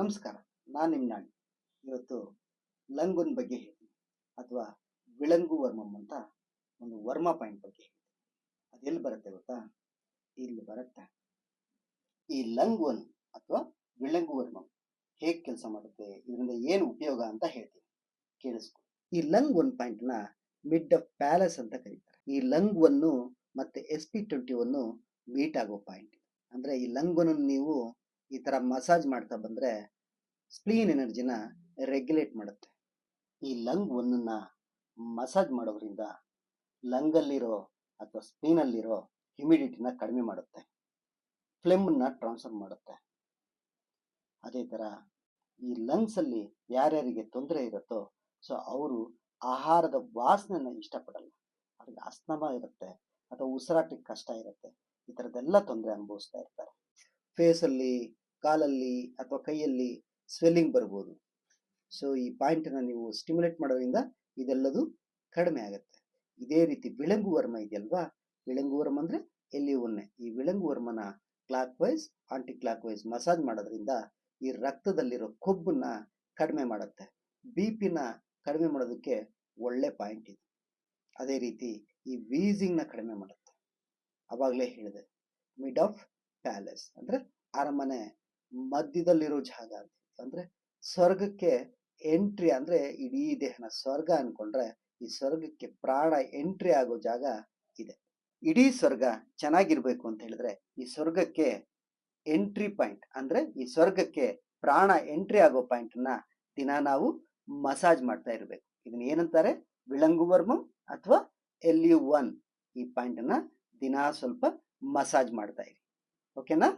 ನಮಸ್ಕಾರ, ನಾನು ನಿಮ್ಮ ಇವತ್ತು ಲಂಗುನ್ ಬಗ್ಗೆ ಹೇಳ್ತೀನಿ, ಅಥವಾ ವಿಳಂಗು ವರ್ಮಮ್ ಅಂತ ಒಂದು ವರ್ಮ ಪಾಯಿಂಟ್ ಬಗ್ಗೆ ಹೇಳ್ತೀನಿ. ಅದೆಲ್ಲಿ ಬರುತ್ತೆ ಗೊತ್ತಾ? ಇಲ್ಲಿ ಬರುತ್ತೆ ಈ ಲಂಗುನ್ ಅಥವಾ ವಿಳಂಗು ವರ್ಮಮ್ ಹೇಗೆ ಕೆಲಸ ಮಾಡುತ್ತೆ, ಇದರಿಂದ ಏನು ಉಪಯೋಗ ಅಂತ ಹೇಳ್ತೀನಿ. ಕೇಳಿಸ್ಕೊ. ಈ ಲಂಗ್ ಒನ್ ಪಾಯಿಂಟ್ನ ಮಿಡ್ ಆಫ್ ಪ್ಯಾಲೇಸ್ ಅಂತ ಕರೀತಾರೆ. ಈ ಲಂಗ್ ಒನ್ನು ಮತ್ತೆ S P twenty one meet ಆಗೋ ಪಾಯಿಂಟ್ ಅಂದ್ರೆ ಈ ಲಂಗ್ ಒನ್ ನೀವು ಈ ತರ ಮಸಾಜ್ ಮಾಡ್ತಾ ಬಂದ್ರೆ ಸ್ಪ್ಲೀನ್ ಎನರ್ಜಿನ ರೆಗ್ಯುಲೇಟ್ ಮಾಡುತ್ತೆ. ಈ ಲಂಗ್ ಒಂದನ್ನ ಮಸಾಜ್ ಮಾಡೋದ್ರಿಂದ ಲಂಗಲ್ಲಿರೋ ಅಥವಾ ಸ್ಪ್ಲೀನಲ್ಲಿರೋ ಹ್ಯುಮಿಡಿಟಿನ ಕಡಿಮೆ ಮಾಡುತ್ತೆ. ಫ್ಲೆಮ್ನ ಟ್ರಾನ್ಸ್ಫರ್ ಮಾಡುತ್ತೆ. ಅದೇ ಥರ ಈ ಲಂಗ್ಸಲ್ಲಿ ಯಾರ್ಯಾರಿಗೆ ತೊಂದರೆ ಇರುತ್ತೋ, ಸೊ ಅವರು ಆಹಾರದ ವಾಸನೆನ ಇಷ್ಟಪಡಲ್ಲ. ಅವ್ರಿಗೆ ಅಸ್ತಮ ಇರುತ್ತೆ, ಅಥವಾ ಉಸಿರಾಟಕ್ಕೆ ಕಷ್ಟ ಇರುತ್ತೆ, ಈ ಥರದ್ದೆಲ್ಲ ತೊಂದರೆ ಅನುಭವಿಸ್ತಾ ಇರ್ತಾರೆ. ಫೇಸಲ್ಲಿ ಕಾಲಲ್ಲಿ ಅಥವಾ ಕೈಯಲ್ಲಿ ಸ್ವೆಲ್ಲಿಂಗ್ ಬರ್ಬೋದು. ಸೊ ಈ ಪಾಯಿಂಟನ್ನ ನೀವು ಸ್ಟಿಮ್ಯುಲೇಟ್ ಮಾಡೋದ್ರಿಂದ ಇದೆಲ್ಲದು ಕಡಿಮೆ ಆಗುತ್ತೆ. ಇದೇ ರೀತಿ ವಿಳಂಗು ವರ್ಮ ಇದೆಯಲ್ವಾ? ವಿಳಂಗು ವರ್ಮ ಅಂದ್ರೆ ಎಲ್ಲಿ ಒನ್ನೆ ಈ ವಿಳಂಗು ವರ್ಮನ clockwise aunty clock wise massage ಮಾಡೋದ್ರಿಂದ ಈ ರಕ್ತದಲ್ಲಿರೋ ಕೊಬ್ಬನ್ನ ಕಡಿಮೆ ಮಾಡುತ್ತೆ. ಬಿ ಪಿನ ಕಡಿಮೆ ಮಾಡೋದಕ್ಕೆ ಒಳ್ಳೆ ಪಾಯಿಂಟ್ ಇದು. ಅದೇ ರೀತಿ ಈ ವೀಸಿಂಗ್ನ ಕಡಿಮೆ ಮಾಡುತ್ತೆ. ಅವಾಗಲೇ ಹೇಳಿದೆ. ಮಿಡ್ ಆಫ್ ಪ್ಯಾಲೇಸ್ ಅಂದ್ರೆ ಅರಮನೆ ಮಧ್ಯದಲ್ಲಿರೋ ಜಾಗ ಅಂತ ಅಂದ್ರೆ ಸ್ವರ್ಗಕ್ಕೆ ಎಂಟ್ರಿ ಅಂದ್ರೆ ಇಡೀ ದೇಹನ ಸ್ವರ್ಗ ಅನ್ಕೊಂಡ್ರೆ ಈ ಸ್ವರ್ಗಕ್ಕೆ ಪ್ರಾಣ ಎಂಟ್ರಿ ಆಗೋ ಜಾಗ ಇದೆ. ಇಡೀ ಸ್ವರ್ಗ ಚೆನ್ನಾಗಿರ್ಬೇಕು ಅಂತ ಹೇಳಿದ್ರೆ ಈ ಸ್ವರ್ಗಕ್ಕೆ ಎಂಟ್ರಿ ಪಾಯಿಂಟ್ ಅಂದ್ರೆ ಈ ಸ್ವರ್ಗಕ್ಕೆ ಪ್ರಾಣ ಎಂಟ್ರಿ ಆಗೋ ಪಾಯಿಂಟ್ನ ದಿನ ನಾವು ಮಸಾಜ್ ಮಾಡ್ತಾ ಇರಬೇಕು. ಇದನ್ನ ಏನಂತಾರೆ? ವಿಳಂಗು ವರ್ಮ ಅಥವಾ ಎಲ್ ಯು ಒನ್ ಈ ಪಾಯಿಂಟ್ನ ದಿನ ಸ್ವಲ್ಪ ಮಸಾಜ್ ಮಾಡ್ತಾ ಇರಿ. ಓಕೆನಾ